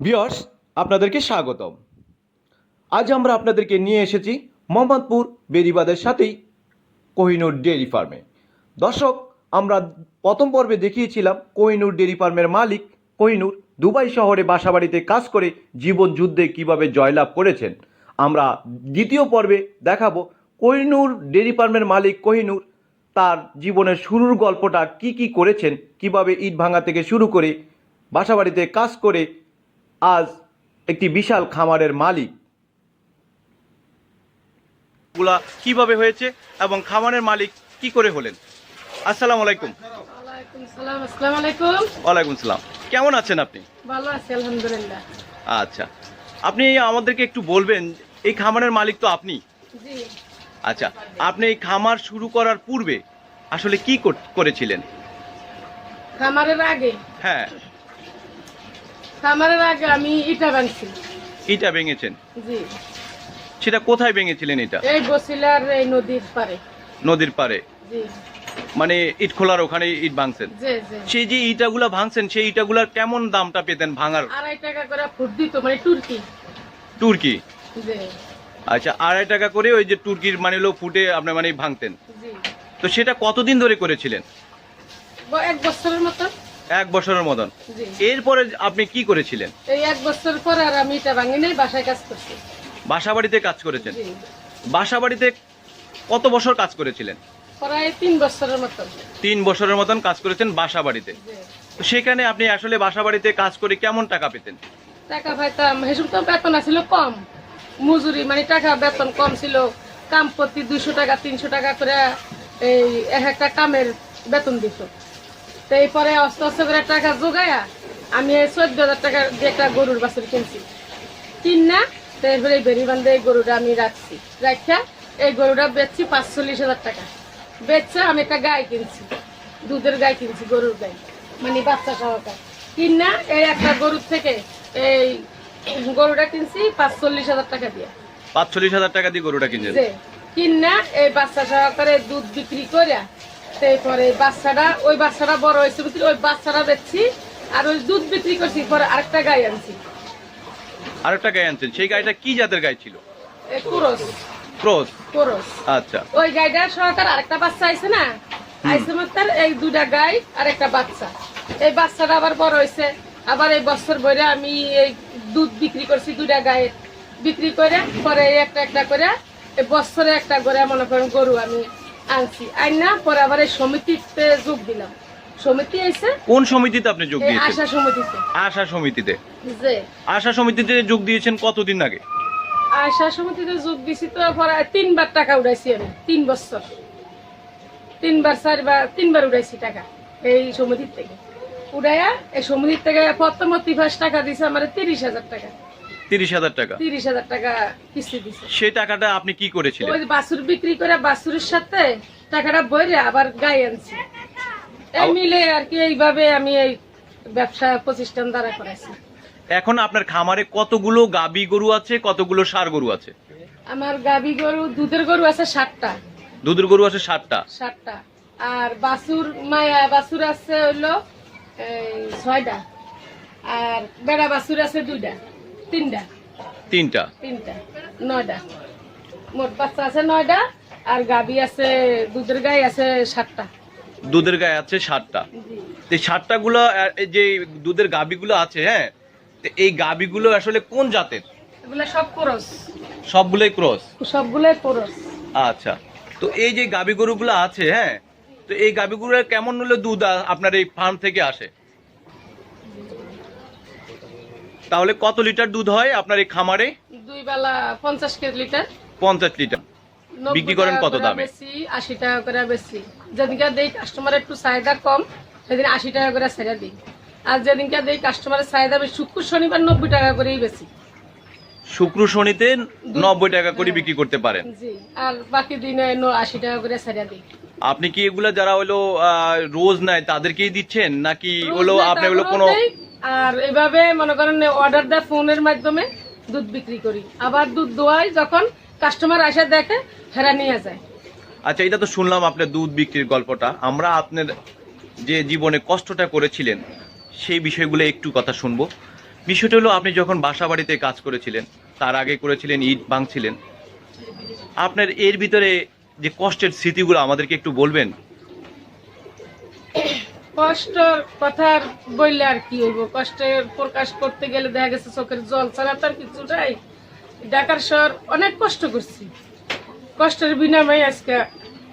Viewers আপনাদেরকে স্বাগতম। আজ আমরা আপনাদেরকে নিয়ে এসেছি মোহাম্মদপুর বেরিবাদের সাথেই কোহিনুর ডেয়ারি ফার্মে। দর্শক, আমরা প্রথম পর্বে দেখিয়েছিলাম কোহিনুর ডেয়ারি ফার্মের মালিক কোহিনুর দুবাই শহরে বাসাবাড়িতে কাজ করে জীবন যুদ্ধে কীভাবে জয়লাভ করেছেন। আমরা দ্বিতীয় পর্বে দেখাবো কোহিনুর ডেয়ারি ফার্মের মালিক কোহিনুর তার জীবনের শুরুর গল্পটা কি কি করেছেন, কীভাবে ইট ভাঙা থেকে শুরু করে বাসাবাড়িতে কাজ করে আজ একটি বিশাল খামারের মালিক। গুলা কীভাবে হয়েছে এবং খামারের মালিক কি করে হলেন? আসসালামু আলাইকুম। ওয়ালাইকুম সালাম আলাইকুম। ওয়ালাইকুম সালাম। কেমন আছেন আপনি? ভালো আছি আলহামদুলিল্লাহ। আচ্ছা। আপনি আমাদেরকে একটু বলবেন এই খামারের মালিক তো আপনি? আচ্ছা আপনি এই খামার শুরু করার পূর্বে আসলে কি করেছিলেন? খামারের আগে? হ্যাঁ। খামারের আগে আমি ইটা বানছি ইটা ভেঙেছেন? জি। সেটা কোথায় ভেঙেছিলেন এটা? এই বসিলার এই নদীর পারে নদীর পারে জি। মানে ইট খোলার ওখানে ইট ভাঙছেন? সেই যে ইটাগুলা ভাঙছেন সেই ইটাগুলার কেমন দামটা পেতেন ভাঙার? আড়াই টাকা করে ফুট দিত মানে টুরকি। তুর্কি আচ্ছা আড়াই টাকা করে ওই যে তুর্কির মানে হলো ফুটে আপনি মানে ভাঙতেন। তো সেটা কতদিন ধরে করেছিলেন? এক বছরের মতো। এক বছরের মতন। এরপরে আপনি কি করেছিলেন? এই এক বছর পর আর আমি ইটা ভাঙি নাই বাসায় কাজ করছি। বাসা বাড়িতে কাজ করেছেন? বাসা বাড়িতে কত বছর কাজ করেছিলেন? প্রায় তিন বছরের মতো তিন বছরের মতন কাজ করেছেন বাসা বাড়িতে তো সেখানে আপনি আসলে বাসা বাড়িতে কাজ করে কেমন টাকা পেতেন? টাকা পাইতাম হেসব তো বেতন আছিল কম। মজুরি মানে টাকা বেতন কম ছিল। কাম প্রতি দুইশো টাকা তিনশো টাকা করে এই এক একটা কামের বেতন দিত। তো এই পরে অস্তে অস্তে করে টাকা জোগায়া আমি চোদ্দ হাজার টাকা দিয়ে একটা গরুর বাছুর কিনছি। কিন না তো এরপরে এই বেরি বান্ধে এই গরুটা আমি রাখছি। রাখা এই গরুটা বেচছি পাঁচচল্লিশ হাজার টাকা। বেচছে আমি একটা গাই কিনছি দুধের গাই কিনছি গরুর গাই মানে বাচ্চা সহকার। কিন না এই একটা গরুর থেকে এই গরুটা কিনছি পাঁচচল্লিশ হাজার টাকা দিয়ে। পাঁচচল্লিশ হাজার টাকা দিয়ে গরুটা কিনছেন? যে কিন না এই বাচ্চা সহকারে দুধ বিক্রি করে তারপরে বাচ্চাটা ওই বাচ্চাটা বড় হয়েছে বুঝলি ওই বাচ্চাটা বেচছি আর ওই দুধ বিক্রি করছি পরে আরেকটা গাই আনছি। আরেকটা গাই আনছেন সেই গাইটা কি জাতের গাই ছিল? এই কুরস। ক্রস? আচ্ছা। ওই গাইটা সহকার আরেকটা বাচ্চা আইছে না? আইছে মাত্র এই দুটা গাই আর একটা বাচ্চা। এই বাচ্চাটা আবার বড় হয়েছে। আবার এই বছর বইরে আমি এই দুধ বিক্রি করছি দুটা গায়ের বিক্রি করে পরে একটা একটা করে এই বছরে একটা করে মনে করেন গরু আমি আনছি। আইন না পরে আবার এই সমিতিতে যোগ দিলাম। সমিতি কোন সমিতিতে আপনি যোগ দিয়েছেন? আশা সমিতিতে। আশা সমিতিতে। আশা সমিতিতে যোগ দিয়েছেন কতদিন আগে? আশা সমিতিতে যোগ দিছি তো পরে তিনবার টাকা উঠাইছি আমি তিন বছর। তিনবার চারবার তিনবার উঠাইছি টাকা এই সমিতির থেকে। উঠাইয়া এই সমিতির থেকে প্রথম তিফাস টাকা দিছে আমার তিরিশ হাজার টাকা। তিরিশ হাজার টাকা। তিরিশ হাজার টাকা কিস্তি দিছে। সেই টাকাটা আপনি কি করেছিলেন? ওই বাছুর বিক্রি করে বাছুরের সাথে টাকাটা বইরে আবার গাই আনছি। এই মিলে আর কি এইভাবে আমি এই ব্যবসা প্রতিষ্ঠান দ্বারা করাইছি এখন আপনার খামারে কতগুলো গাবি গরু আছে কতগুলো সার গরু আছে? আমার গাবি গরু দুধের গরু আছে ষাটটা দুধের গরু আছে ষাটটা সাতটা। আর বাসুর মায়া বাসুর আছে হইল এই, ছয়টা। আর বেড়া বাসুর আছে দুইটা। তিনটা। তিনটা? তিনটা। নয়টা। মোট বাচ্চা আছে নয়টা আর গাবি আছে দুধের গাই আছে সাতটা। দুধের গায়ে আছে জি। এই ষাটটা গুলো এই যে দুধের গাবিগুলো আছে হ্যাঁ? তো এই গাবিগুলো আসলে কোন জাতের? এগুলো সব করস। সবগুলোই ক্রস? সবগুলোই করস। আচ্ছা। তো এই যে গাবি গরুগুলো আছে হ্যাঁ? তো এই গাবিগুলোর কেমন হলে দুধ আপনার এই ফার্ম থেকে আসে? তাহলে কত লিটার দুধ হয় আপনার এই খামারে? দুই বেলা পঞ্চাশ কেজি লিটার। পঞ্চাশ লিটার। বিক্রি করেন কত দামে? বেশি আশি টাকা করে বেশি। যেদিনকে দেই কাস্টমার একটু চাহিদা কম সেদিন আশি টাকা করে ছেড়ে দিই। আর যেদিনকে দেই কাস্টমারের চাহিদা বেশি শুক্র শনিবার নব্বই টাকা করেই বেশি। শুক্র শনিতে নব্বই টাকা করে বিক্রি করতে পারেন। আর বাকি দিনে আশি টাকা করে ছেড়ে দিই। আপনি কি এগুলা যারা হলো রোজ নেয় তাদেরকেই দিচ্ছেন? নাকি হলো আপনি হলো কোনো। আর এভাবে মনে করেন অর্ডার দেয় ফোনের মাধ্যমে দুধ বিক্রি করি। আবার দুধ দোয়াই যখন কাস্টমার আসে দেখে, হেরা নিয়ে যায়। আচ্ছা এটা তো শুনলাম আপনার দুধ বিক্রির গল্পটা। আমরা আপনার যে জীবনে কষ্টটা করেছিলেন, সেই বিষয়গুলো একটু কথা শুনব। বিষয়টা হলো, আপনি যখন বাসা বাড়িতে কাজ করেছিলেন, তার আগে করেছিলেন, ইট ভাঙছিলেন। আপনার এর ভিতরে যে কষ্টের স্মৃতিগুলো আমাদেরকে একটু বলবেন? কষ্টর কথা বললে আর কি হইব? কষ্টের প্রকাশ করতে গেলে দেখা গেছে চোখের জল ছাড়া তার কিছু নাই। ঢাকার শহর অনেক কষ্ট করছি। কষ্টের বিনিময়ে আজকে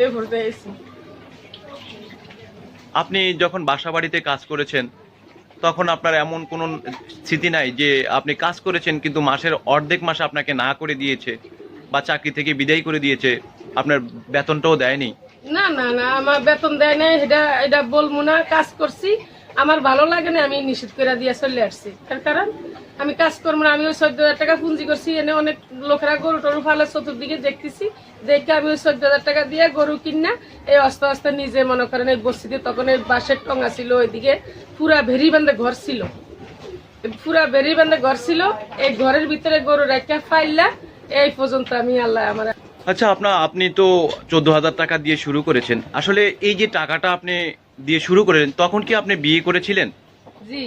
এ ভরতে এসেছি আপনি যখন বাসা বাড়িতে কাজ করেছেন, তখন আপনার এমন কোনো স্মৃতি নাই যে আপনি কাজ করেছেন কিন্তু মাসের অর্ধেক মাসে আপনাকে না করে দিয়েছে বা চাকরি থেকে বিদায় করে দিয়েছে, আপনার বেতনটাও দেয়নি। না না না, আমার বেতন দেয় নাই, এটা এটা বলব না, কাজ করছি। আমার ভালো লাগে না, আমি নিষেধ করে দিয়ে চলে আসছি। তার কারণ, আমি কাজ করব না, আমি ওই চোদ্দ হাজার টাকা পুঁজি করছি, এনে অনেক লোকেরা গরু টরু ফালে চতুর্দিকে দেখতেছি। দেখে আমি ওই চোদ্দ হাজার টাকা দিয়ে গরু কিনা, এই আস্তে আস্তে নিজে মনে করেন এই বসিতে তখন এই বাঁশের টঙা ছিল ওইদিকে, পুরা ভেরি বান্ধে ঘর ছিল। পুরা ভেরি বান্ধে ঘর ছিল, এই ঘরের ভিতরে গরু রেখে ফাইলা, এই পর্যন্ত আমি আল্লাহ আমার আচ্ছা আপনার আপনি তো চোদ্দ হাজার টাকা দিয়ে শুরু করেছেন। আসলে এই যে টাকাটা আপনি দিয়ে শুরু করেছেন তখন কি আপনি বিয়ে করেছিলেন? জি।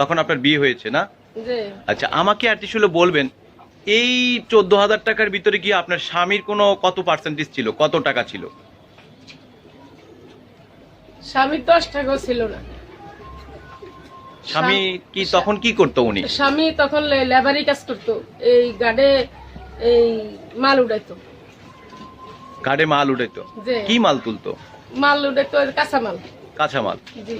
তখন আপনার বিয়ে হয়েছে না? আচ্ছা আমাকে হলো বলবেন এই চোদ্দ হাজার টাকার ভিতরে কি আপনার স্বামীর কোনো কত পার্সেন্টেজ ছিল? কত টাকা ছিল? স্বামী দশ টাকাও ছিল না। স্বামী কি তখন কি করতো উনি? স্বামী তখন লেবারি কাজ করতো। এই গাড়ে এই মাল উড়াইতো। গাড়ে মাল উঠাইতো। কি মাল তুলতো? মাল উড়াইতো কাঁচা মাল কাঁচা মাল জি।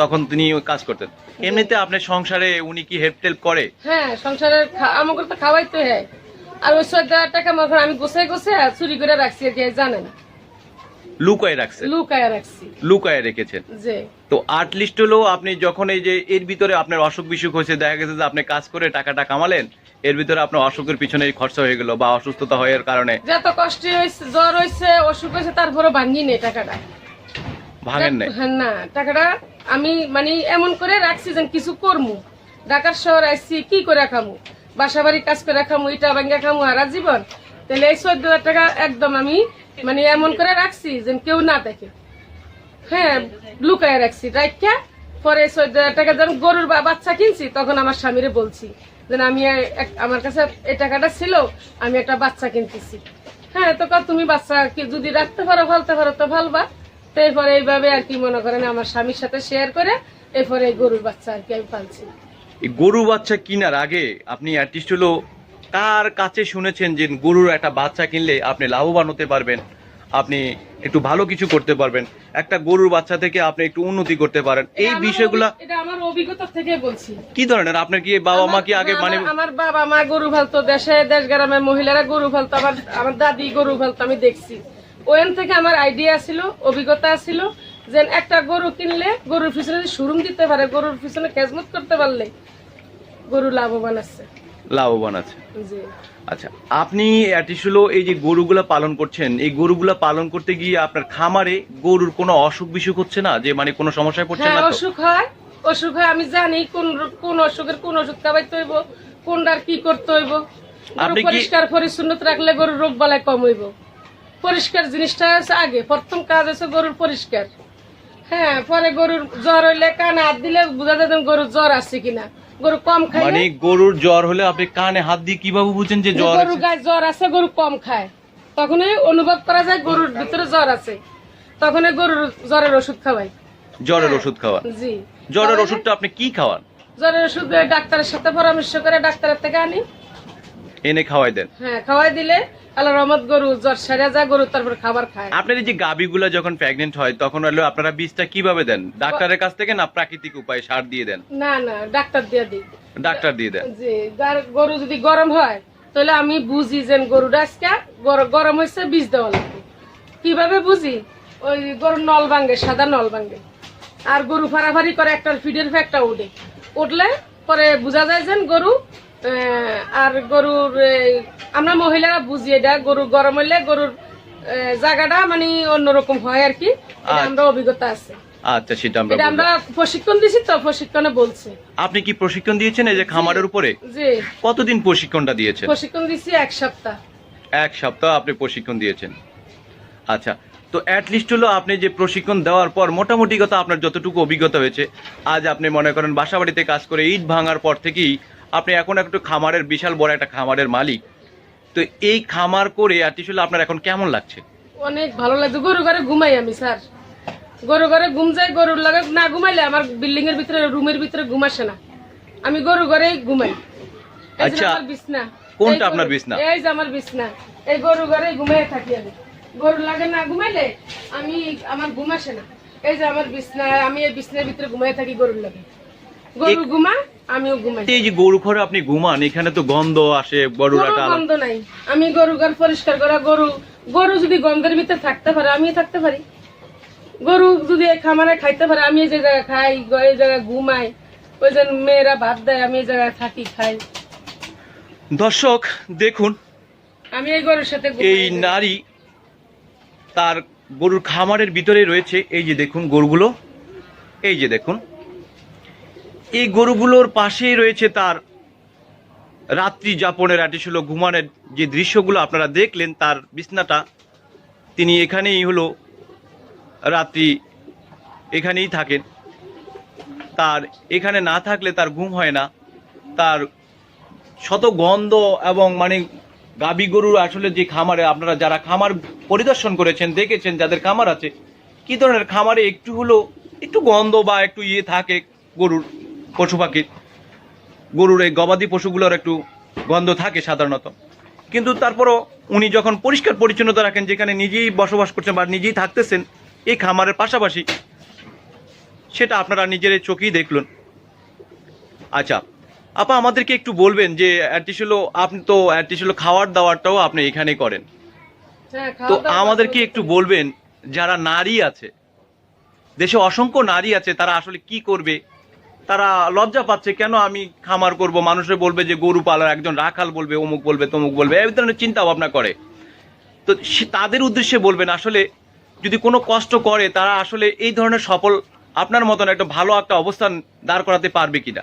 তখন তিনি কাজ করতেন। এমনিতে আপনার সংসারে উনি কি হেল্প টেল্প করে? হ্যাঁ সংসারে আমাকে তো খাওয়াইতে হয়। আর ওই হাজার টাকা করেন আমি গোছাই গোছাই চুরি করে রাখছি আর কি জানে না লুকায় রাখছেন? লুকায় রাখছি। লুকায় রেখেছেন? তো আর্টলিস্ট হলো আপনি যখন এই যে এর ভিতরে আপনার অসুখ বিসুখ হয়েছে দেখা গেছে যে আপনি কাজ করে টাকাটা কামালেন এর ভিতরে আপনার অসুখের পিছনে খরচা হয়ে গেল বা অসুস্থতা হওয়ার কারণে। যত কষ্ট হয়েছে জ্বর হয়েছে অসুখ হয়েছে তারপরে ভাঙি নেই টাকাটা। ভাঙেন নাই? না টাকাটা আমি মানে এমন করে রাখছি যেন কিছু করমু। ঢাকার শহর আসছি কি করে খামু? বাসা বাড়ি কাজ করে খামু ইটা ভাঙ্গা খামু আর জীবন। তাহলে এই চোদ্দ হাজার টাকা একদম আমি মানে এমন করে রাখছি যেন কেউ না দেখে। হ্যাঁ লুকায় রাখছি। রাখা পরে চোদ্দ হাজার টাকা যখন গরুর বা- বাচ্চা কিনছি তখন আমার স্বামীরে বলছি। যেন আমি আমার কাছে এই টাকাটা ছিল, আমি একটা বাচ্চা কিনতেছি। হ্যাঁ তো তুমি বাচ্চা যদি রাখতে পারো ফালতে পারো, তো ভালবা। তো এরপরে এইভাবে আর কি মনে করেন আমার স্বামীর সাথে শেয়ার করে এরপরে এই গরুর বাচ্চা আর কি আমি পালছি। গরু বাচ্চা কেনার আগে আপনি আর্টিস্ট হলো কার কাছে শুনেছেন যে গরুর একটা বাচ্চা কিনলে আপনি লাভবান হতে পারবেন? আপনি একটু ভালো কিছু করতে পারবেন। একটা গরুর বাচ্চা থেকে আপনি একটু উন্নতি করতে পারেন। এই আমার এটা আমার অভিজ্ঞতা থেকে বলছি। কি ধরনের? আপনার কি বাবা মা কি আগে মানে আমার বাবা মা গরু ফালতো দেশে দেশ গ্রামের মহিলারা গরু ফালতো আমার আমার দাদি গরু ফালতো আমি দেখছি। ওখান থেকে আমার আইডিয়া ছিল অভিজ্ঞতা ছিল যে একটা গরু কিনলে গরুর পিছনে সুরুম দিতে পারে গরুর পিছনে খেজমত করতে পারলে গরু লাভবান আছে। লাভবান আছে। আচ্ছা আপনি হলো এই যে গরুগুলা পালন করছেন এই গরুগুলা পালন করতে গিয়ে আপনার খামারে গরুর কোনো অসুখ বিসুখ হচ্ছে না? যে মানে কোনো সমস্যায় পড়ছেন হ্যাঁ না অসুখ হয় অসুখ হয় আমি জানি কোন কোন অসুখের কোন ওষুধ খাওয়াইতে হইব কোনটার কি করতে হইব। আপনি পরিষ্কার পরিচ্ছন্নত রাখলে গরুর রোগ বালাই কম হইব। পরিষ্কার জিনিসটা আছে আগে প্রথম কাজ আছে গরুর পরিষ্কার। হ্যাঁ পরে গরুর জ্বর হইলে কানে হাত দিলে বোঝা যায় গরুর জ্বর আছে কিনা। গরু কম খায় মানে গরুর জ্বর হলে আপনি কানে হাত দিয়ে কীভাবে বুঝেন যে জ্বর গরুর গায়ে জ্বর আছে গরু কম খায়। তখনই অনুভব করা যায় গরুর ভিতরে জ্বর আছে। তখনই গরুর জ্বরের ওষুধ খাওয়াই। জ্বরের ওষুধ খাওয়ান জি। জ্বরের ওষুধটা আপনি কি খাওয়ান? জ্বরের ওষুধ ডাক্তারের সাথে পরামর্শ করে ডাক্তারের থেকে আনি। এনে খাওয়াই দেন। হ্যাঁ খাওয়াই দিলে আল্লাহ রহমত গরু জ্বর সেরে যায় গরু তারপর খাবার খায়। আপনার এই যে গাবিগুলা যখন প্রেগনেন্ট হয় তখন হলো আপনারা বীজটা কীভাবে দেন? ডাক্তারের কাছ থেকে না প্রাকৃতিক উপায়ে সার দিয়ে দেন? না না ডাক্তার দিয়ে দিই। ডাক্তার দিয়ে দেন? যে গরু যদি গরম হয় তাহলে আমি বুঝি যে গরুটা আজকে গরম হয়েছে বীজ দেওয়া লাগবে। কীভাবে বুঝি? ওই গরুর নল ভাঙ্গে সাদা নল ভাঙ্গে আর গরু ফাড়াফাড়ি করে একটা ফিডের একটা উঠে। উঠলে পরে বোঝা যায় যে গরু আর গরুর আমরা মহিলারা বুঝি এটা গরু গরম হইলে গরুর জায়গাটা মানে অন্যরকম হয় আর কি। আচ্ছা। আমরা অভিজ্ঞতা আছে। আচ্ছা সেটা আমরা আমরা প্রশিক্ষণ দিছি তো প্রশিক্ষণে বলছে। আপনি কি প্রশিক্ষণ দিয়েছেন এই যে খামারের উপরে? যে কতদিন প্রশিক্ষণটা দিয়েছেন? প্রশিক্ষণ দিছি এক সপ্তাহ। এক সপ্তাহ আপনি প্রশিক্ষণ দিয়েছেন। আচ্ছা তো অ্যাটলিস্ট হলো আপনি যে প্রশিক্ষণ দেওয়ার পর মোটামুটি কথা আপনার যতটুকু অভিজ্ঞতা হয়েছে আজ আপনি মনে করেন বাসাবাড়িতে কাজ করে ইট ভাঙার পর থেকেই আপনি এখন একটু খামারের বিশাল বড় একটা খামারের মালিক। তো এই খামার করে অ্যাটলিস্ট আপনার এখন কেমন লাগছে? অনেক ভালো লাগছে। গরু ঘরে ঘুমাই আমি স্যার। গরু ঘরে ঘুম যাই গরুর লাগে না ঘুমাইলে আমার বিল্ডিং এর ভিতরে রুমের ভিতরে ঘুম আসে না। আমি গরু ঘরেই ঘুমাই। আচ্ছা, আমার বিছনা। কোনটা আপনার বিছনা? এই যে আমার বিছনা। এই গরু ঘরে ঘুমাই থাকি আমি। গরু লাগে না ঘুমাইলে আমি আমার ঘুম আসে না। এই যে আমার বিছনা আমি এই বিছনার ভিতরে ঘুমাই থাকি গরুর লাগে। গরু ঘুমা আমিও ঘুমাই। এই যে গরু ঘরে আপনি ঘুমান এখানে তো গন্ধ আসে গরুর একটা গন্ধ নাই। আমি গরু ঘর পরিষ্কার করা গরু গরু যদি গন্ধের ভিতরে থাকতে পারে আমি থাকতে পারি। গরু যদি খামারে খাইতে পারে আমি যে জায়গায় খাই এই জায়গায় ঘুমাই ওই যে মেয়েরা ভাত দেয় আমি এই জায়গায় থাকি খাই। দর্শক দেখুন আমি এই গরুর সাথে এই নারী তার গরুর খামারের ভিতরে রয়েছে। এই যে দেখুন গরুগুলো। এই যে দেখুন। এই গরুগুলোর পাশেই রয়েছে তার রাত্রি যাপনের আটিসুলো ঘুমানের যে দৃশ্যগুলো আপনারা দেখলেন, তার বিছনাটা। তিনি এখানেই হলো, রাত্রি এখানেই থাকেন। তার এখানে না থাকলে তার ঘুম হয় না। তার শত গন্ধ এবং মানে গাবি গরুর আসলে যে খামারে, আপনারা যারা খামার পরিদর্শন করেছেন, দেখেছেন যাদের খামার আছে, কি ধরনের খামারে একটু হলো একটু গন্ধ বা একটু ইয়ে থাকে গরুর। পশু পাখির গরুর এই গবাদি পশুগুলোর একটু গন্ধ থাকে সাধারণত। কিন্তু তারপরও উনি যখন পরিষ্কার পরিচ্ছন্নতা রাখেন যেখানে নিজেই বসবাস করছেন বা নিজেই থাকতেছেন এই খামারের পাশাপাশি সেটা আপনারা নিজের চোখেই দেখলেন। আচ্ছা আপা আমাদেরকে একটু বলবেন যে অ্যাটলিস্ট হলো আপনি তো অ্যাটলিস্ট হলো খাওয়ার দাওয়ারটাও আপনি এখানে করেন। হ্যাঁ, তো আমাদেরকে একটু বলবেন যারা নারী আছে দেশে অসংখ্য নারী আছে তারা আসলে কি করবে? তারা লজ্জা পাচ্ছে, কেন আমি খামার করব? মানুষে বলবে যে গরু পালার একজন রাখাল বলবে, অমুক বলবে, তমুক বলবে, এই ধরনের চিন্তা ভাবনা করে। তো তাদের উদ্দেশ্যে বলবেন, আসলে যদি কোনো কষ্ট করে, তারা আসলে এই ধরনের সফল আপনার মতন একটা ভালো একটা অবস্থান দাঁড় করাতে পারবে কিনা?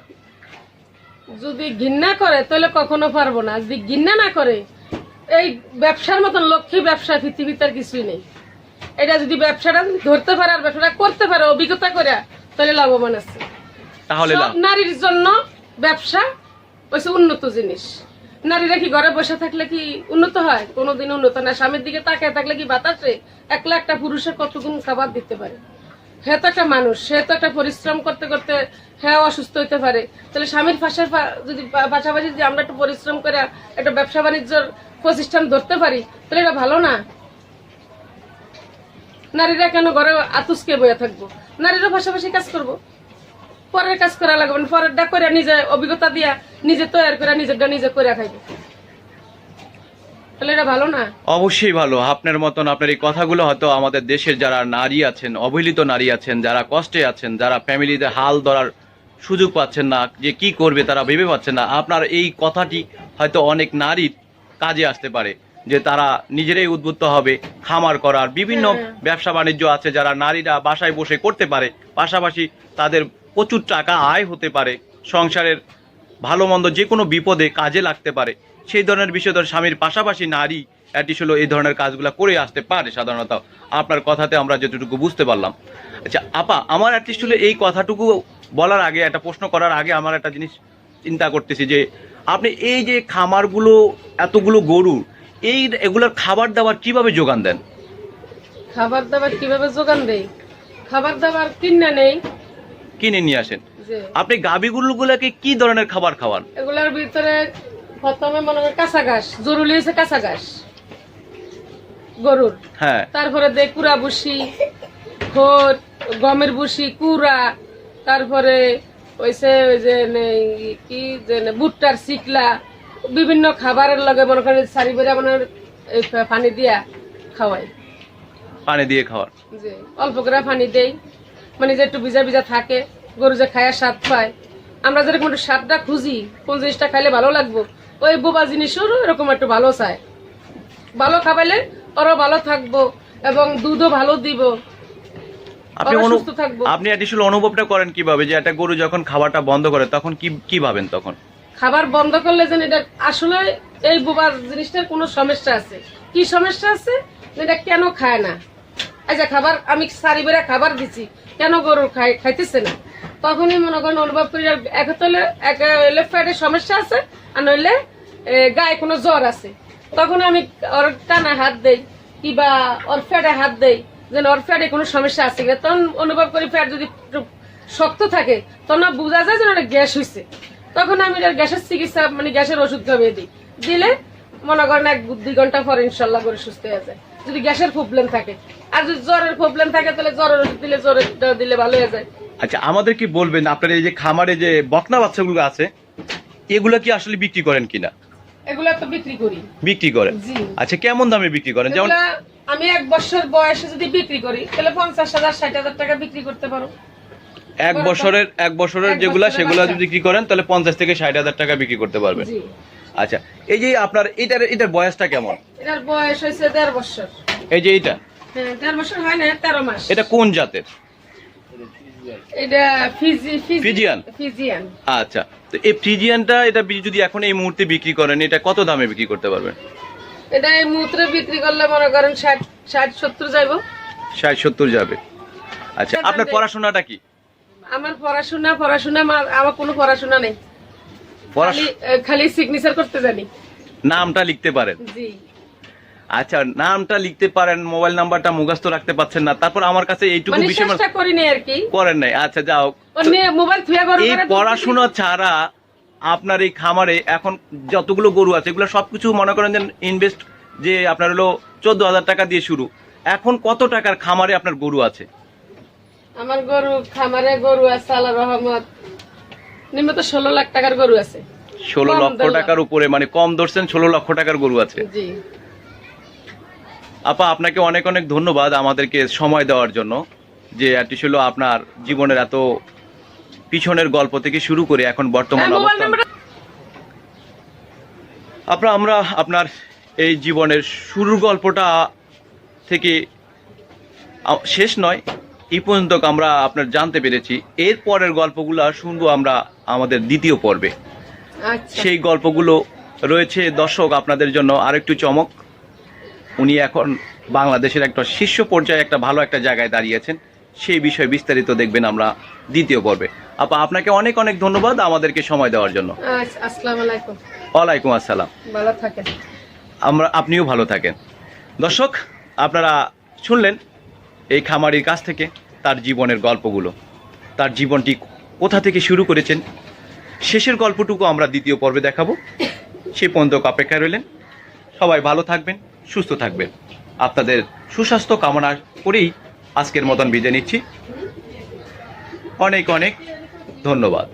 যদি ঘৃণা করে, তাহলে কখনো পারব না। যদি ঘৃণা না করে, এই ব্যবসার মতন লক্ষ্মী ব্যবসা পৃথিবীতে আর কিছুই নেই। এটা যদি ব্যবসাটা ধরতে পারে আর ব্যবসাটা করতে পারে, অভিজ্ঞতা করে, তাহলে লাভবান আছে। তাহলে লাভ। নারীর জন্য ব্যবসা হচ্ছে উন্নত জিনিস। নারীরা কি ঘরে বসে থাকলে কি উন্নত হয়? কোনোদিন উন্নত না। স্বামীর দিকে তাকিয়ে থাকলে কি বাতাসে? একলা একটা পুরুষের কতগুণ খাবার দিতে পারে? হ্যাঁ তো একটা মানুষ সে তো একটা পরিশ্রম করতে করতে হ্যাঁ অসুস্থ হতে পারে। তাহলে স্বামীর পাশে যদি পাশাপাশি যদি আমরা একটু পরিশ্রম করে একটা ব্যবসা বাণিজ্যর প্রতিষ্ঠান ধরতে পারি তাহলে এটা ভালো না। নারীরা কেন ঘরে আতুসকে বয়ে থাকব? নারীরা পাশাপাশি কাজ করব? পরের কাজ করা লাগবে পরেরটা করে নিজে অভিজ্ঞতা দিয়া নিজে তৈরি করে নিজেরটা নিজে করে খাইবে। তাহলে এটা ভালো না? অবশ্যই ভালো। আপনার মতন আপনার এই কথাগুলো হয়তো আমাদের দেশের যারা নারী আছেন অবহেলিত নারী আছেন যারা কষ্টে আছেন যারা ফ্যামিলিতে হাল ধরার সুযোগ পাচ্ছেন না যে কি করবে তারা ভেবে পাচ্ছেন না। আপনার এই কথাটি হয়তো অনেক নারীর কাজে আসতে পারে যে তারা নিজেরাই উদ্বুদ্ধ হবে খামার করার বিভিন্ন হ্যাঁ। ব্যবসা বাণিজ্য আছে যারা নারীরা বাসায় বসে করতে পারে পাশাপাশি তাদের প্রচুর টাকা আয় হতে পারে, সংসারের ভালো মন্দ যে কোনো বিপদে কাজে লাগতে পারে। সেই ধরনের বিষয় ধর স্বামীর পাশাপাশি নারী অ্যাটিস হলো এই ধরনের কাজগুলো করে আসতে পারে সাধারণত। আপনার কথাতে আমরা যতটুকু বুঝতে পারলাম। আচ্ছা আপা, আমার অ্যাটলিস্ট হলো এই কথাটুকু বলার আগে, একটা প্রশ্ন করার আগে আমার একটা জিনিস চিন্তা করতেছি যে, আপনি এই যে খামারগুলো, এতগুলো গরু, এই এগুলোর খাবার দাবার কীভাবে যোগান দেন? খাবার দাবার কীভাবে যোগান দেয় খাবার দাবার কিনে নেই কিনে নিয়ে আসেন। আপনি গাবিগুলোগুলোকে কি ধরনের খাবার খাওয়ান? এগুলোর ভিতরে প্রথমে মনে হয় কাঁচা ঘাস জরুরি হচ্ছে কাঁচা ঘাস। গরুর। হ্যাঁ। তারপরে দে কুড়া বুসি খোর গমের বুসি কুড়া তারপরে ওইসে ওই যে কি যে ভুট্টার শিকলা বিভিন্ন খাবারের লগে মনে করেন সারি বেড়া মনে পানি দিয়া খাওয়াই। পানি দিয়ে খাওয়ার যে অল্প করে পানি দেই। মানে যে একটু ভিজা ভিজা থাকে গরু যে খায় স্বাদ পায়। আমরা যেরকম একটু স্বাদটা খুঁজি কোন জিনিসটা খাইলে ভালো লাগবো ওই বোবা জিনিসেরও এরকম একটু ভালো চায়। ভালো খাবাইলে ওরা ভালো থাকব এবং দুধও ভালো দিব। আপনি। আপনি অনুভবটা করেন কীভাবে যে একটা গরু যখন খাবারটা বন্ধ করে তখন কি কি ভাবেন তখন? খাবার বন্ধ করলে যেন এটা আসলে এই বোবার জিনিসটার কোনো সমস্যা আছে। কি সমস্যা আছে? এটা কেন খায় না? আচ্ছা খাবার আমি সারি বেড়া খাবার দিছি কেন গরু খাই খাইতেছে না? তখনই মনে করেন অনুভব করি এক হলে এক হলে ফ্যাটের সমস্যা আছে, আর নইলে গায়ে কোনো জ্বর আছে। তখন আমি ওর কানে হাত দেই, কিবা ওর ফ্যাটে হাত দেই, যেন ওর ফ্যাটে কোনো সমস্যা আছে কিনা। তখন অনুভব করি ফ্যাট যদি শক্ত থাকে, তখন বোঝা যায় যেন গ্যাস হয়েছে তখন আমি গ্যাসের চিকিৎসা মানে গ্যাসের ওষুধ খাইয়ে দিই। দিলে মনে করেন এক দুই ঘণ্টা পরে ইনশাল্লাহ করে সুস্থ হয়ে যায়। যদি গ্যাসের প্রবলেম থাকে। আর যদি জ্বরের প্রবলেম থাকে তাহলে জ্বরের ওষুধ দিলে জ্বরের দিলে ভালো হয়ে যায়। আচ্ছা আমাদের কি বলবেন আপনার এই যে খামারে যে বকনা বাচ্চাগুলো আছে এগুলো কি আসলে বিক্রি করেন কিনা? এগুলা তো বিক্রি করি। বিক্রি করেন? আচ্ছা কেমন দামে বিক্রি করেন? যেমন আমি এক বছর বয়সে যদি বিক্রি করি তাহলে পঞ্চাশ হাজার ষাট হাজার টাকা বিক্রি করতে পারো। এক বছরের এক বছরের যেগুলা সেগুলা যদি বিক্রি করেন তাহলে পঞ্চাশ থেকে ষাট হাজার টাকা বিক্রি করতে পারবেন। আচ্ছা এই যে আপনার এটার এটার বয়সটা কেমন? এটার বয়স হয়েছে দেড় বছর। এই যে এটা হ্যাঁ হয় এটা কোন জাতের? ফিজিয়ান? আচ্ছা তো এই ফ্রিজিয়ানটা এটা যদি এখন এই মুহূর্তে বিক্রি করেন এটা কত দামে বিক্রি করতে পারবেন? এটা এই মুহূর্তে বিক্রি করলে মনে করেন ষাট ষাট সত্তর যাইব। ষাট সত্তর যাবে। আচ্ছা আপনার পড়াশোনাটা কি? আমার পড়াশোনা পড়াশোনা আমার কোনো পড়াশোনা নেই। খালি খালি সিগনেচার করতে জানি। নামটা লিখতে পারেন। জি। আচ্ছা নামটা লিখতে পারেন মোবাইল নাম্বারটা মুখস্থ রাখতে পারছেন না। তারপর আমার কাছে এইটুকু মানে বিষয় করিনি আর কি। করেন নাই। আচ্ছা যাও মোবাইল এই পড়াশোনা ছাড়া আপনার এই খামারে এখন যতগুলো গরু আছে এগুলো সবকিছু মনে করেন যে ইনভেস্ট যে আপনার হলো চোদ্দ হাজার টাকা দিয়ে শুরু। এখন কত টাকার খামারে আপনার গরু আছে? আমার গরু খামারে গরু আছে আল্লাহ রহমত। নিম্নত ষোলো লাখ টাকার গরু আছে। ষোলো লক্ষ টাকার উপরে মানে কম ধরছেন ষোলো লক্ষ টাকার গরু আছে। জি। আপা আপনাকে অনেক অনেক ধন্যবাদ আমাদেরকে সময় দেওয়ার জন্য যে এটি ছিল আপনার জীবনের এত পিছনের গল্প থেকে শুরু করে এখন বর্তমান হ্যাঁ, আপনার আমরা আপনার এই জীবনের শুরুর গল্পটা থেকে শেষ নয় এই পর্যন্ত আমরা আপনার জানতে পেরেছি। এর পরের গল্পগুলো শুনব আমরা আমাদের দ্বিতীয় পর্বে। আচ্ছা। সেই গল্পগুলো রয়েছে দর্শক আপনাদের জন্য আরেকটু চমক। উনি এখন বাংলাদেশের একটা শীর্ষ পর্যায়ে একটা ভালো একটা জায়গায় দাঁড়িয়েছেন। সেই বিষয়ে বিস্তারিত দেখবেন আমরা দ্বিতীয় পর্বে। আপা আপনাকে অনেক অনেক ধন্যবাদ আমাদেরকে সময় দেওয়ার জন্য। আচ্ছা ওয়ালাইকুম আসসালাম। ভালো থাকেন। আমরা আপনিও ভালো থাকেন। দর্শক আপনারা শুনলেন এই খামারির কাছ থেকে তার জীবনের গল্পগুলো। তার জীবনটি কোথা থেকে শুরু করেছেন? শেষের গল্পটুকু আমরা দ্বিতীয় পর্বে দেখাবো। সে পর্যন্ত অপেক্ষায় রইলেন। সবাই ভালো থাকবেন। সুস্থ থাকবেন। আপনাদের সুস্বাস্থ্য কামনা করেই আজকের মতন বিদায় নিচ্ছি। অনেক অনেক ধন্যবাদ।